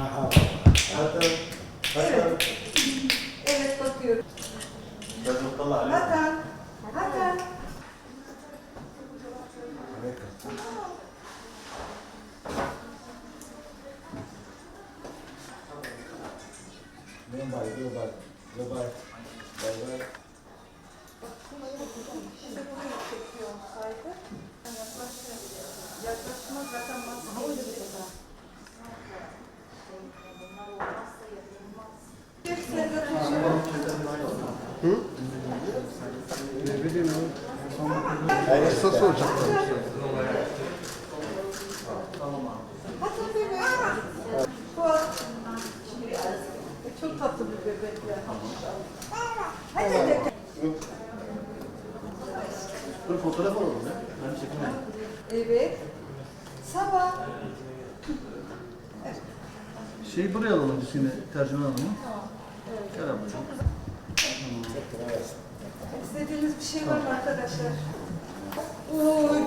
Aha. Hakan. Hakan. Evet bakıyorum. Hakan. Hakan. Dubai, Dubai, Dubai. Dubai. Hastası olacak. Hakan bebek. Fuat. Çok tatlı bir bebek ya. Hadi de. Dur fotoğraf alalım ya. Ben çekemem. Evet. Sabah. Şey buraya alalım biz yine tercüman alalım. Gel ablacığım. İstediğiniz bir şey var mı arkadaşlar? Oy.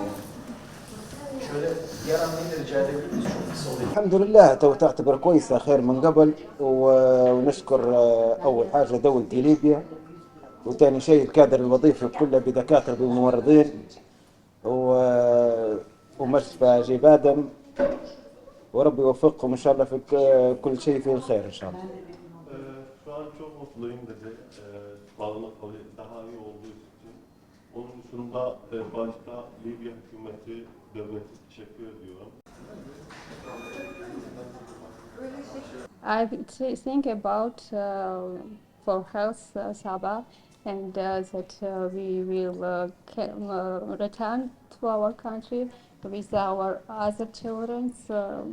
Şöyle diğer anlayı da rica edebilir miyiz? Çok kısa oluyor. الحمد لله تو تعتبر كويسة خير من قبل ونشكر آه، أول حاجة دولة ليبيا وثاني شيء الكادر الوظيفي كله بدكاترة بممرضين و- ومشفى جيب آدم وربي يوفقكم إن شاء الله في كل شيء فيه الخير إن شاء الله dedi. Kavuştu, daha iyi olduğu için. Onun dışında e, Libya hükümeti, devleti teşekkür ediyorum. I th- think about uh, for health uh, Sabah and uh, that uh, we will uh, ca- uh, return to our country with our other children. So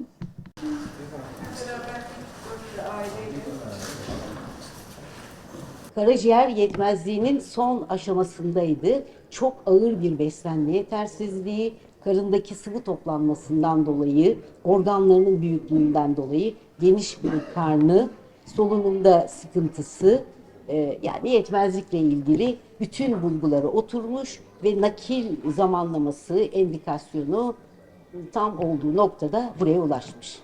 Karaciğer yetmezliğinin son aşamasındaydı. Çok ağır bir beslenme yetersizliği, karındaki sıvı toplanmasından dolayı, organlarının büyüklüğünden dolayı geniş bir karnı, solunumda sıkıntısı, e, yani yetmezlikle ilgili bütün bulguları oturmuş ve nakil zamanlaması, endikasyonu tam olduğu noktada buraya ulaşmış.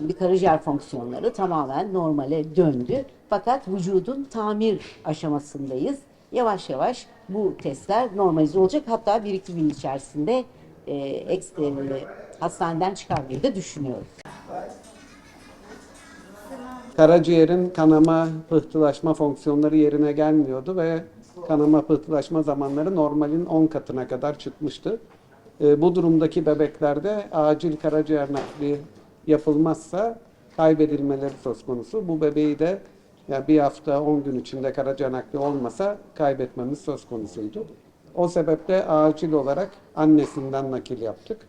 Bir karaciğer fonksiyonları tamamen normale döndü. Fakat vücudun tamir aşamasındayız. Yavaş yavaş bu testler normalize olacak. Hatta bir iki gün içerisinde e, eks- e, hastaneden çıkarmayı da düşünüyoruz. Karaciğerin kanama, pıhtılaşma fonksiyonları yerine gelmiyordu ve kanama, pıhtılaşma zamanları normalin 10 katına kadar çıkmıştı. E, bu durumdaki bebeklerde acil karaciğer nakli yapılmazsa kaybedilmeleri söz konusu. Bu bebeği de yani bir hafta 10 gün içinde karaciğer nakli olmasa kaybetmemiz söz konusuydu. O sebeple acil olarak annesinden nakil yaptık.